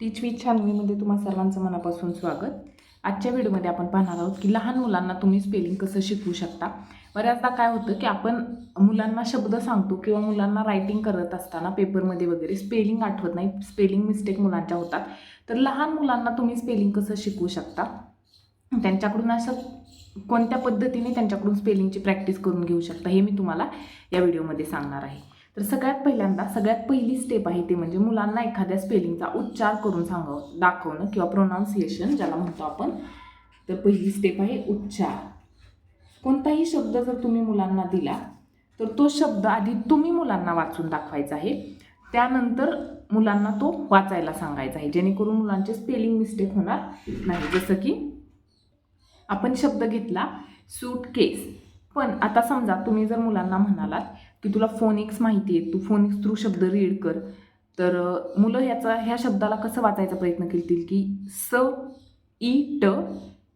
टीच with छानवीमध्ये तुम्हा सर्वांचं मनापासून स्वागत. आजच्या व्हिडिओमध्ये आपण पाहणार आहोत की लहान मुलांना तुम्ही स्पेलिंग कसं शिकवू शकता? बऱ्याचदा काय होतं की आपण मुलांना शब्द सांगतो किंवा मुलांना रायटिंग करत असताना पेपरमध्ये वगैरे स्पेलिंग आठवत नाही स्पेलिंग मिस्टेक मुलांच्या होतात. तर लहान मुलांना तुम्ही स्पेलिंग कसं शिकवू शकता? त्यांच्याकडून असं कोणत्या पद्धतीने त्यांच्याकडून स्पेलिंगची प्रॅक्टिस करून घेऊ शकता हे मी तुम्हाला या व्हिडिओमध्ये सांगणार आहे. तर सगळ्यात पहिल्यांदा सगळ्यात पहिली स्टेप आहे ते म्हणजे मुलांना एखाद्या स्पेलिंगचा उच्चार करून सांगावं दाखवणं किंवा प्रोनाऊन्सिएशन ज्याला म्हणतो आपण. तर पहिली स्टेप आहे उच्चार. कोणताही शब्द जर तुम्ही मुलांना दिला तर तो शब्द आधी तुम्ही मुलांना वाचून दाखवायचा आहे. त्यानंतर मुलांना तो वाचायला सांगायचा आहे जेणेकरून मुलांचे स्पेलिंग मिस्टेक होणार नाही. जसं की आपण शब्द घेतला सूट केस पण आता समजा तुम्ही जर मुलांना म्हणालात की तुला फोनिक्स माहिती आहे तू फोनिक्स थ्रू शब्द रीड कर. तर मुलं ह्याचा ह्या शब्दाला कसं वाचायचा प्रयत्न करतील की स ई ट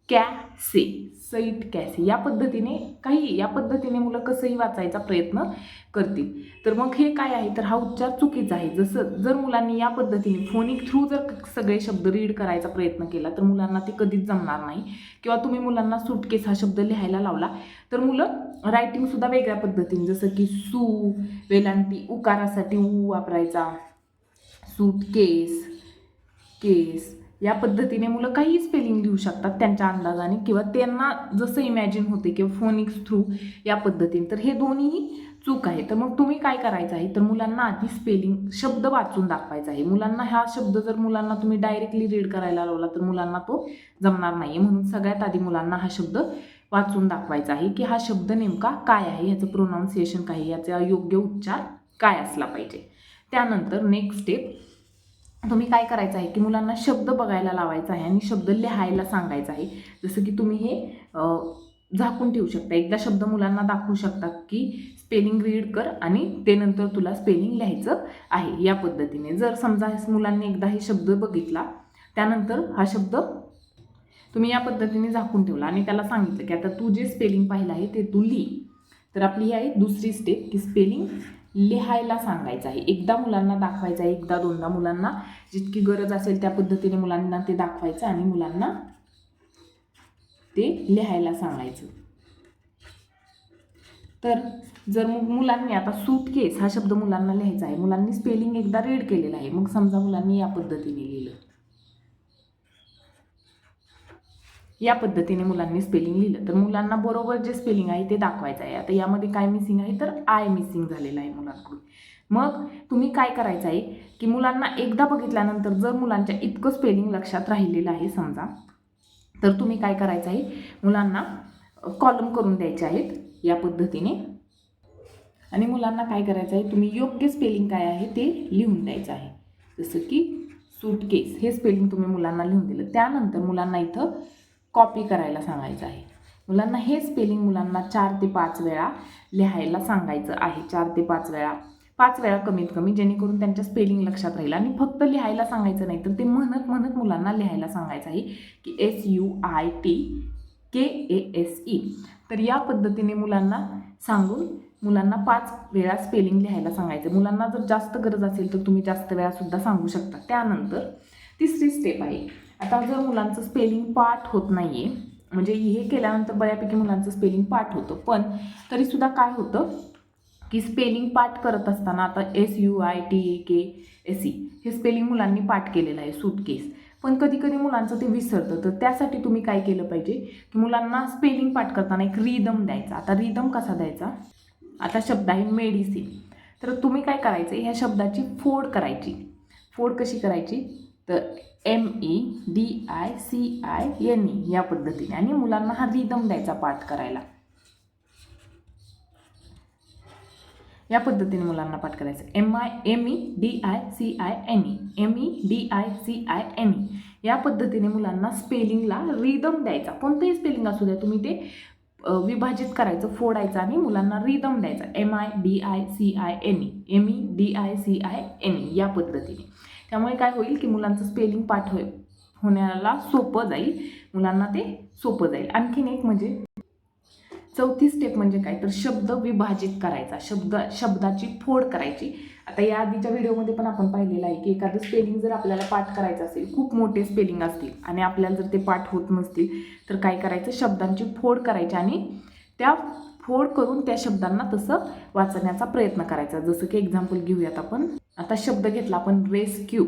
कॅसे सईट कॅसे या पद्धतीने काही या पद्धतीने मुलं कसंही वाचायचा प्रयत्न करतील. तर मग हे काय आहे? तर हा उच्चार चुकीचा आहे. जसं जर मुलांनी या पद्धतीने फोनिक थ्रू जर सगळे शब्द रीड करायचा प्रयत्न केला तर मुलांना ते कधीच जमणार नाही. किंवा तुम्ही मुलांना सुटकेस हा शब्द लिहायला लावला तर मुलं रायटिंगसुद्धा वेगळ्या पद्धतीने जसं की सू वेलांटी उकारासाठी ऊ वापरायचा सूटकेस केस या पद्धतीने मुलं काही स्पेलिंग लिहू शकतात त्यांच्या अंदाजाने किंवा त्यांना जसं इमॅजिन होते किंवा फोनिक्स थ्रू या पद्धतीने. तर हे दोन्हीही चूक आहे. तर मग तुम्ही काय करायचं आहे? तर मुलांना आधी स्पेलिंग शब्द वाचून दाखवायचा आहे. मुलांना हा शब्द जर मुलांना तुम्ही डायरेक्टली रीड करायला लावला तर मुलांना तो जमणार नाही म्हणून सगळ्यात आधी मुलांना हा शब्द वाचून दाखवायचा आहे की हा शब्द नेमका काय आहे याचं प्रोनाऊन्सिएशन काय आहे याचा योग्य उच्चार काय असला पाहिजे. त्यानंतर नेक्स्ट स्टेप तुम्ही काय करायचं आहे की मुलांना शब्द बघायला लावायचा आहे आणि शब्द लिहायला सांगायचा आहे. जसं की तुम्ही हे झाकून ठेवू शकता. एकदा शब्द मुलांना दाखवू शकता की स्पेलिंग रीड कर आणि ते नंतर तुला स्पेलिंग लिहायचं आहे. या पद्धतीने जर समजा मुलांनी एकदा हे शब्द बघितला त्यानंतर हा शब्द तुम्ही या पद्धतीने झाकून ठेवला. आणि त्याला सांगितलं की आता तू जे स्पेलिंग पाहिलं आहे ते तू लिही तर आपली ही आहे दुसरी स्टेप की स्पेलिंग लिहायला सांगायचं आहे. एकदा मुलांना दाखवायचं आहे एकदा दोनदा मुलांना. जितकी गरज असेल त्या पद्धतीने मुलांना ते दाखवायचं आणि मुलांना ते लिहायला सांगायचं. तर जर मग मुलांनी आता सूट केस हा शब्द मुलांना लिहायचा आहे. मुलांनी स्पेलिंग एकदा रीड केलेला आहे. मग समजा मुलांनी या पद्धतीने लिहिलं. या पद्धतीने मुलांनी स्पेलिंग लिहिलं. तर मुलांना बरोबर जे स्पेलिंग आहे ते दाखवायचं आहे. आता यामध्ये काय मिसिंग आहे? तर आय मिसिंग झालेलं आहे मुलांकडून. मग तुम्ही काय करायचं आहे की मुलांना एकदा बघितल्यानंतर जर मुलांच्या इतकं स्पेलिंग लक्षात राहिलेलं आहे समजा तर तुम्ही काय करायचं आहे? मुलांना कॉलम करून द्यायचे आहेत या पद्धतीने. आणि मुलांना काय करायचं आहे? तुम्ही योग्य स्पेलिंग काय आहे ते लिहून द्यायचं आहे. जसं की सूटकेस हे स्पेलिंग तुम्ही मुलांना लिहून दिलं. त्यानंतर मुलांना इथं कॉपी करायला सांगायचं आहे. मुलांना हे स्पेलिंग मुलांना चार ते पाच वेळा लिहायला सांगायचं आहे. चार ते पाच वेळा. पाच वेळा कमीत कमी जेणेकरून त्यांच्या स्पेलिंग लक्षात राहील. आणि फक्त लिहायला सांगायचं नाही तर ते म्हणत म्हणत मुलांना लिहायला सांगायचं आहे की S U I T K A S E तर या पद्धतीने मुलांना सांगून मुलांना पाच वेळा स्पेलिंग लिहायला सांगायचं मुलांना जर जास्त गरज असेल तर तुम्ही जास्त वेळासुद्धा सांगू शकता. त्यानंतर तिसरी स्टेप आहे. आता जर मुलांचं स्पेलिंग पाठ होत नाही आहे म्हणजे हे केल्यानंतर बऱ्यापैकी मुलांचं स्पेलिंग पाठ होतं. पण तरीसुद्धा काय होतं की स्पेलिंग पाठ करत असताना आता S U I T A K S E हे स्पेलिंग मुलांनी पाठ केलेलं आहे सूटकेस पण कधी कधी मुलांचं ते विसरतं. तर त्यासाठी तुम्ही काय केलं पाहिजे? की मुलांना स्पेलिंग पाठ करताना एक रिदम द्यायचा. आता रिदम कसा द्यायचा? आता शब्द आहे मेडिसिन तर तुम्ही काय करायचं? ह्या शब्दाची फोड करायची. फोड कशी करायची? तर M E D I C I N E या पद्धतीने. आणि मुलांना हा रिदम द्यायचा पाठ करायला. या पद्धतीने मुलांना पाठ करायचं. M I M E D I C I N E M E D I C I N E या पद्धतीने मुलांना स्पेलिंगला रिदम द्यायचा. कोणतंही स्पेलिंग असू द्या तुम्ही ते विभाजित करायचं फोडायचं आणि मुलांना रिदम द्यायचा. M I D I C I N E M E D I C I N E या पद्धतीने. त्यामुळे काय होईल की मुलांचं स्पेलिंग पाठ होईल होण्याला सोपं जाईल. मुलांना ते सोपं जाईल. आणखीन एक म्हणजे चौथी स्टेप म्हणजे काय? तर शब्द विभाजित करायचा. शब्द शब्दाची फोड करायची. आता या आधीच्या व्हिडिओमध्ये पण आपण पाहिलेलं आहे की एखादं स्पेलिंग जर आपल्याला पाठ करायचं असेल खूप मोठे स्पेलिंग असतील आणि आपल्याला जर ते पाठ होत नसतील तर काय करायचं? शब्दांची फोड करायची आणि त्या फोड करून त्या शब्दांना तसं वाचण्याचा प्रयत्न करायचा. जसं की एक्झाम्पल घेऊयात आपण. आता शब्द घेतला आपण रेस्क्यू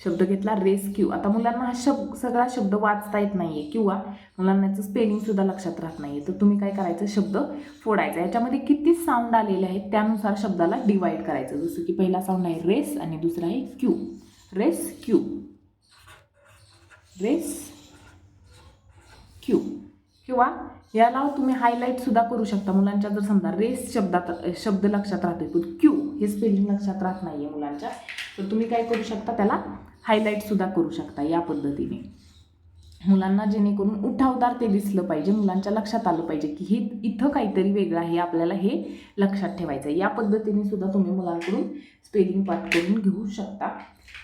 शब्द घेतला रेस्क्यू आता मुलांना हा शब्द सगळा शब्द वाचता येत नाही आहे किंवा मुलांना याचं स्पेलिंगसुद्धा लक्षात राहत नाही आहे तर तुम्ही काय करायचं? शब्द फोडायचा. याच्यामध्ये किती साऊंड आलेले आहेत त्यानुसार शब्दाला डिवाईड करायचं. जसं की पहिला साऊंड आहे रेस आणि दुसरा आहे क्यू रेस क्यू रेस किंवा याला तुम्ही हायलाईटसुद्धा करू शकता. मुलांच्या जर समजा रेस शब्दात शब्द लक्षात राहतो पण क्यू हे स्पेलिंग लक्षात राहत नाही आहे मुलांच्या तर तुम्ही काय करू शकता त्याला हायलाईटसुद्धा करू शकता या पद्धतीने. मुलांना जेणेकरून उठावदार ते दिसलं पाहिजे मुलांच्या लक्षात आलं पाहिजे की हे इथं काहीतरी वेगळं आहे आपल्याला हे लक्षात ठेवायचं आहे या पद्धतीने सुद्धा तुम्ही मुलांकडून स्पेलिंग पाठ करून घेऊ शकता.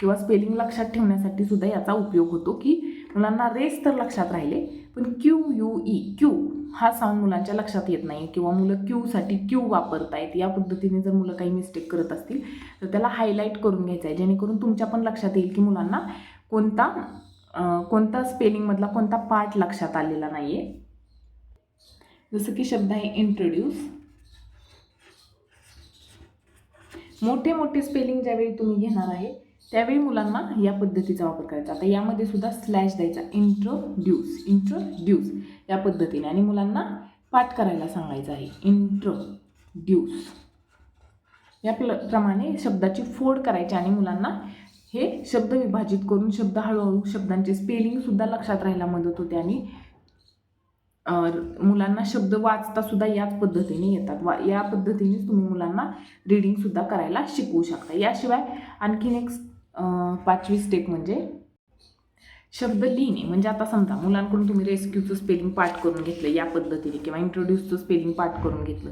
किंवा स्पेलिंग लक्षात ठेवण्यासाठी सुद्धा याचा उपयोग होतो की मुलांना रेस तर लक्षात राहिले पण क्यू यू ई क्यू हा साऊंड मुलांच्या लक्षात येत नाही किंवा मुलं क्यूसाठी क्यू वापरतायत. या पद्धतीने जर मुलं काही मिस्टेक करत असतील तर त्याला हायलाईट करून घ्यायचं आहे जेणेकरून तुमच्या पण लक्षात येईल की मुलांना कोणता कोणता स्पेलिंगमधला कोणता पार्ट लक्षात आलेला नाही आहे जसं की शब्द आहे इंट्रोड्यूस मोठे मोठे स्पेलिंग ज्यावेळी तुम्ही घेणार आहे त्यावेळी मुलांना या पद्धतीचा वापर करायचा. आता यामध्ये सुद्धा स्लॅश द्यायचा. इंट्रोड्यूस इंट्रोड्यूस या पद्धतीने. आणि मुलांना पाठ करायला सांगायचं आहे. इंट्रोड्यूस या प्ल प्रमाणे शब्दाची फोड करायची आणि मुलांना हे शब्द विभाजित करून शब्द हळूहळू शब्दांचे स्पेलिंगसुद्धा लक्षात राहायला मदत होते आणि मुलांना शब्द वाचता सुद्धा याच पद्धतीने येतात. वा या पद्धतीनेच तुम्ही मुलांना रीडिंगसुद्धा करायला शिकवू शकता. याशिवाय आणखीन एक पाचवी स्टेप म्हणजे शब्द लिहिणे. म्हणजे आता समजा मुलांकडून तुम्ही रेस्क्यूचं स्पेलिंग पाठ करून घेतलं या पद्धतीने किंवा इंट्रोड्यूसचं स्पेलिंग पाठ करून घेतलं.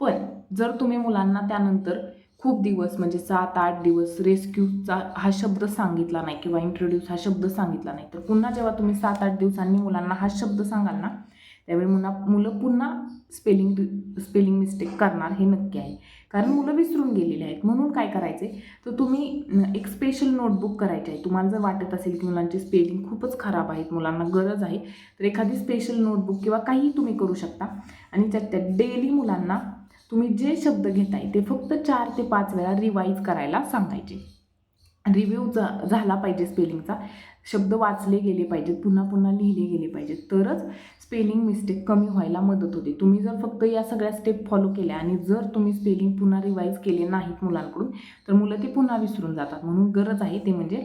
पण जर तुम्ही मुलांना त्यानंतर खूप दिवस म्हणजे सात आठ दिवस रेस्क्यूचा हा शब्द सांगितला नाही किंवा इंट्रोड्यूस हा शब्द सांगितला नाही तर पुन्हा जेव्हा तुम्ही सात आठ दिवसांनी मुलांना हा शब्द सांगाल ना त्यावेळी मुला मुलं पुन्हा स्पेलिंग स्पेलिंग मिस्टेक करणार हे नक्की आहे. कारण मुलं विसरून गेलेली आहेत. म्हणून काय करायचे तर तुम्ही एक स्पेशल नोटबुक करायची आहे. तुम्हाला जर वाटत असेल की मुलांची स्पेलिंग खूपच खराब आहेत मुलांना गरज आहे तर एखादी स्पेशल नोटबुक किंवा काहीही तुम्ही करू शकता. आणि त्यात त्यात डेली मुलांना तुम्ही जे शब्द घेताय ते फक्त चार ते पाच वेळा रिवाईज करायला सांगायचे. रिव्ह्यू जा झाला पाहिजे स्पेलिंगचा शब्द वाचले गेले पाहिजेत पुन्हा पुन्हा लिहिले गेले पाहिजेत. तरच स्पेलिंग मिस्टेक कमी व्हायला मदत होते. तुम्ही जर फक्त या सगळ्या स्टेप फॉलो केल्या आणि जर तुम्ही स्पेलिंग पुन्हा रिवाईज केले नाहीत मुलांकडून तर मुलं ते पुन्हा विसरून जातात. म्हणून गरज आहे ते म्हणजे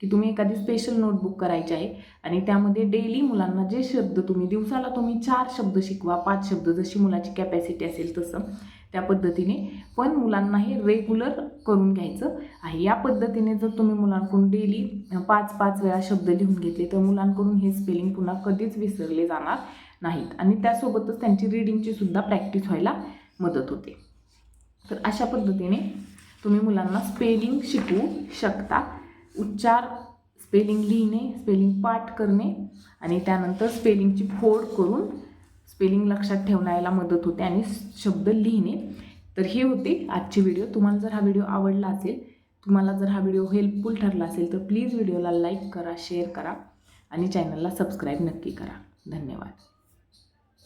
की तुम्ही एखादी स्पेशल नोटबुक करायची आहे आणि त्यामध्ये डेली मुलांना जे शब्द तुम्ही दिवसाला तुम्ही चार शब्द शिकवा पाच शब्द. जशी मुलाची कॅपॅसिटी असेल तसं. त्या पद्धतीने. पण मुलांना हे रेग्युलर करून घ्यायचं आहे. या पद्धतीने जर तुम्ही मुलांकडून डेली पाच पाच वेळा शब्द लिहून घेतले तर मुलांकडून हे स्पेलिंग पुन्हा कधीच विसरले जाणार नाहीत. आणि त्यासोबतच त्यांची रिडिंगची सुद्धा प्रॅक्टिस व्हायला मदत होते. तर अशा पद्धतीने तुम्ही मुलांना स्पेलिंग शिकवू शकता. उच्चार स्पेलिंग लिहिणे स्पेलिंग पाठ करणे आणि त्यानंतर स्पेलिंगची फोड करून स्पेलिंग लक्षात ठेवण्याला मदत होते आणि शब्द लिहिणे. तर ही होती आजची व्हिडिओ तुम्हाला जर हा व्हिडिओ आवडला असेल तुम्हाला जर हा व्हिडिओ हेल्पफुल ठरला असेल तर प्लीज व्हिडिओला लाईक करा शेअर करा आणि चॅनलला सबस्क्राईब नक्की करा. धन्यवाद.